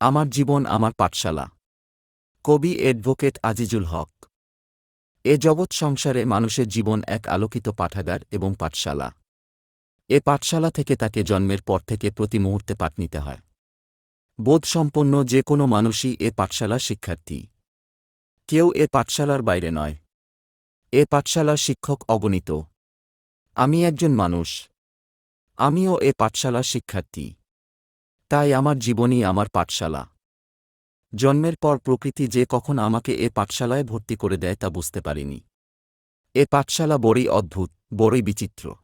আমার জীবন আমার পাঠশালা। কবি অ্যাডভোকেট আজিজুল হক। এ জগৎ সংসারে মানুষের জীবন এক আলোকিত পাঠাগার এবং পাঠশালা। এ পাঠশালা থেকে তাকে জন্মের পর থেকে প্রতি মুহূর্তে পাঠ নিতে হয়। বোধসম্পন্ন যে কোনো মানুষই এ পাঠশালা শিক্ষার্থী। কেউ এ পাঠশালার বাইরে নয়। এ পাঠশালার শিক্ষক অগণিত। আমি একজন মানুষ। আমিও এ পাঠশালার শিক্ষার্থী। তাই আমার জীবনই আমার পাঠশালা। জন্মের পর প্রকৃতি যে কখন আমাকে এ পাঠশালায় ভর্তি করে দেয় তা বুঝতে পারিনি। এ পাঠশালা বড়ই অদ্ভুত, বড়ই বিচিত্র।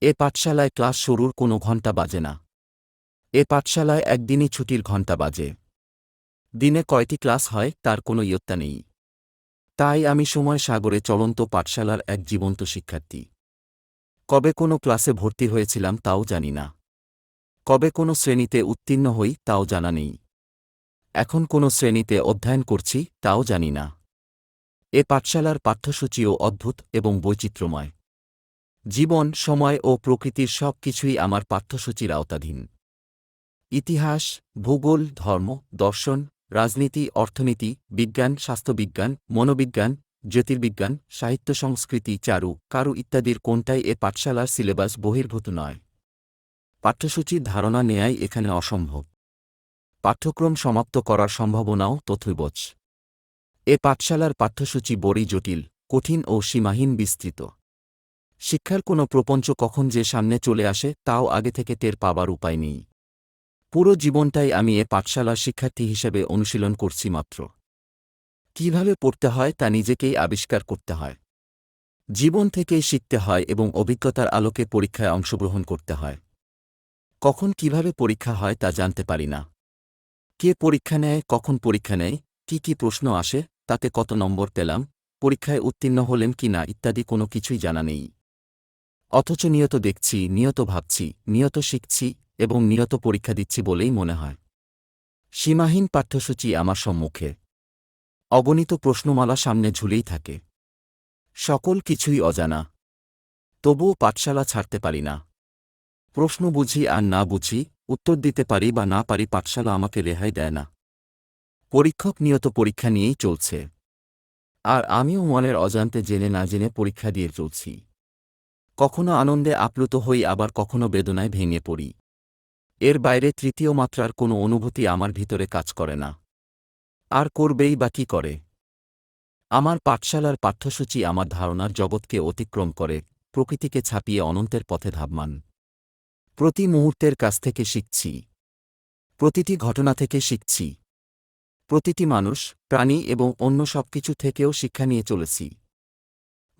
এ পাঠশালায় ক্লাস শুরুর কোনো ঘণ্টা বাজে না। এ পাঠশালায় একদিনই ছুটির ঘণ্টা বাজে। দিনে কয়টি ক্লাস হয় তার কোনো ইয়ত্তা নেই। তাই আমি সময় সাগরে চলন্ত পাঠশালার এক জীবন্ত শিক্ষার্থী। কবে কোনো ক্লাসে ভর্তি হয়েছিলাম তাও জানি না। কবে কোনো শ্রেণীতে উত্তীর্ণ হই তাও জানা নেই। এখন কোনো শ্রেণীতে অধ্যয়ন করছি তাও জানি না। এ পাঠশালার পাঠ্যসূচিও অদ্ভুত এবং বৈচিত্র্যময়। জীবন, সময় ও প্রকৃতির সব কিছুই আমার পাঠ্যসূচির আওতাধীন। ইতিহাস, ভূগোল, ধর্ম, দর্শন, রাজনীতি, অর্থনীতি, বিজ্ঞান, স্বাস্থ্যবিজ্ঞান, মনোবিজ্ঞান, জ্যোতির্বিজ্ঞান, সাহিত্য সংস্কৃতি, চারু, কারু ইত্যাদির কোনটাই এ পাঠশালার সিলেবাস বহির্ভূত নয়। পাঠ্যসূচির ধারণা নেয়াই এখানে অসম্ভব। পাঠ্যক্রম সমাপ্ত করার সম্ভাবনাও তথৈবচ এ পাঠশালার পাঠ্যসূচি বড়ই জটিল, কঠিন ও সীমাহীন বিস্তৃত। শিক্ষার কোনো প্রপঞ্চ কখন যে সামনে চলে আসে, তাও আগে থেকে টের পাবার উপায় নেই। পুরো জীবনটাই আমি এ পাঠশালার শিক্ষার্থী হিসেবে অনুশীলন করছি মাত্র। কীভাবে পড়তে হয়, তা নিজেকেই আবিষ্কার করতে হয়। জীবন থেকেই শিখতে হয় এবং অভিজ্ঞতার আলোকে পরীক্ষায় অংশগ্রহণ করতে হয়। কখন কীভাবে পরীক্ষা হয় তা জানতে পারি না। কে পরীক্ষা নেয়, কখন পরীক্ষা নেয়, কি কি প্রশ্ন আসে, তাতে কত নম্বর পেলাম, পরীক্ষায় উত্তীর্ণ হলেন কি না ইত্যাদি কোনো কিছুই জানা নেই। অথচ নিয়ত দেখছি, নিয়ত ভাবছি, নিয়ত শিখছি এবং নিয়ত পরীক্ষা দিচ্ছি বলেই মনে হয়। সীমাহীন পাঠ্যসূচি আমার সম্মুখে। অগণিত প্রশ্নমালা সামনে ঝুলেই থাকে। সকল কিছুই অজানা। তবুও পাঠশালা ছাড়তে পারি না। প্রশ্ন বুঝি আর না বুঝি, উত্তর দিতে পারি বা না পারি পাঠশালা আমাকে রেহাই দেয় না। পরীক্ষক নিয়ত পরীক্ষা নিয়েই চলছে। আর আমিও মনের অজান্তে জেনে না জেনে পরীক্ষা দিয়ে চলছি। কখনো আনন্দে আপ্লুত হই, আবার কখনো বেদনায় ভেঙে পড়ি। এর বাইরে তৃতীয় মাত্রার কোনো অনুভূতি আমার ভিতরে কাজ করে না। আর করবেই বা কি করে? আমার পাঠশালার পাঠ্যসূচি আমার ধারণার জগৎকে অতিক্রম করে, প্রকৃতিকে ছাপিয়ে অনন্তের পথে ধাবমান। প্রতি মুহূর্তের কাছ থেকে শিখছি। প্রতিটি ঘটনা থেকে শিখছি। প্রতিটি মানুষ, প্রাণী এবং অন্য সবকিছু থেকেও শিক্ষা নিয়ে চলেছি।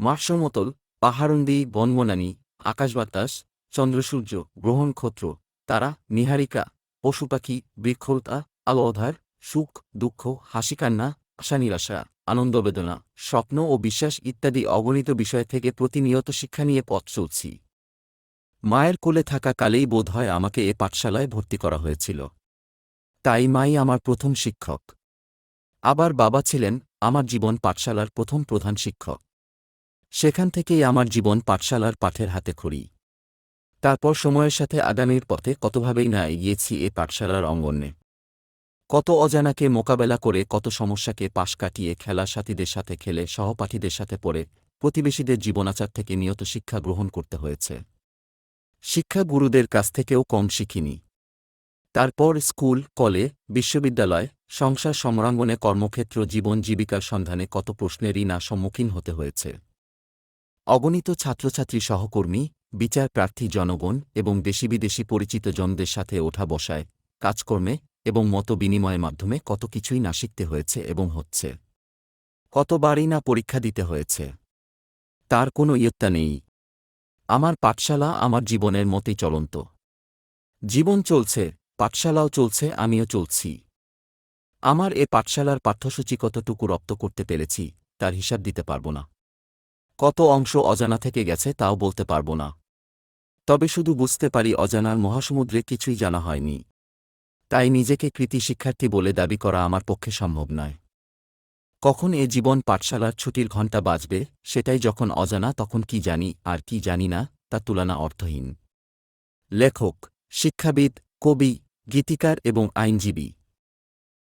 মার্সমতল পাহাড়ন্দি, বনবনানী, আকাশবাতাস, চন্দ্রসূর্য, গ্রহণক্ষত্র, তারা, নিহারিকা, পশুপাখি, বৃক্ষলতা, আলো অধার সুখ, দুঃখ, হাসিকান্না আশা নিরাশা আনন্দবেদনা, স্বপ্ন ও বিশ্বাস ইত্যাদি অগণিত বিষয় থেকে প্রতিনিয়ত শিক্ষা নিয়ে পথ চলছি। মায়ের কোলে থাকা কালেই বোধ হয় আমাকে এ পাঠশালায় ভর্তি করা হয়েছিল। তাই মাই আমার প্রথম শিক্ষক। আবার বাবা ছিলেন আমার জীবন পাঠশালার প্রথম প্রধান শিক্ষক। সেখান থেকেই আমার জীবন পাঠশালার পাঠের হাতে খড়ি। তারপর সময়ের সাথে আগামীর পথে কতভাবেই না এগিয়েছি এ পাঠশালার অঙ্গনে। কত অজানাকে মোকাবেলা করে কত সমস্যাকে পাশ কাটিয়ে খেলা সাথীদের সাথে খেলে সহপাঠীদের সাথে পড়ে প্রতিবেশীদের জীবনাচার থেকে নিয়ত শিক্ষা গ্রহণ করতে হয়েছে। শিক্ষা গুরুদের কাছ থেকেও কম শিখিনি। তারপর স্কুল, কলে, বিশ্ববিদ্যালয়, সংসার সমরাঙ্গনে কর্মক্ষেত্র, জীবন জীবিকার সন্ধানে কত প্রশ্নেরই না সম্মুখীন হতে হয়েছে। অগণিত ছাত্রছাত্রী সহকর্মী, বিচার প্রার্থী জনগণ এবং দেশি বিদেশি পরিচিত জনদের সাথে ওঠা বসায়, কাজকর্মে এবং মত বিনিময়ের মাধ্যমে কত কিছুই না শিখতে হয়েছে এবং হচ্ছে। কতবারই না পরীক্ষা দিতে হয়েছে। তার কোনো ইয়ত্তা নেই। আমার পাঠশালা আমার জীবনের মতেই চলন্ত। জীবন চলছে, পাঠশালাও চলছে, আমিও চলছি। আমার এ পাঠশালার পাঠ্যসূচি কতটুকু রপ্ত করতে পেরেছি, তার হিসাব দিতে পারব না। কত অংশ অজানা থেকে গেছে তাও বলতে পারব না। তবে শুধু বুঝতে পারি অজানার মহাসমুদ্রে কিছুই জানা হয়নি। তাই নিজেকে কৃতি শিক্ষার্থী বলে দাবি করা আমার পক্ষে সম্ভব নয়। কখন এ জীবন পাঠশালার ছুটির ঘণ্টা বাজবে, সেটাই যখন অজানা তখন কি জানি আর কি জানি না, তা তুলনা অর্থহীন। লেখক, শিক্ষাবিদ, কবি, গীতিকার এবং আইনজীবী।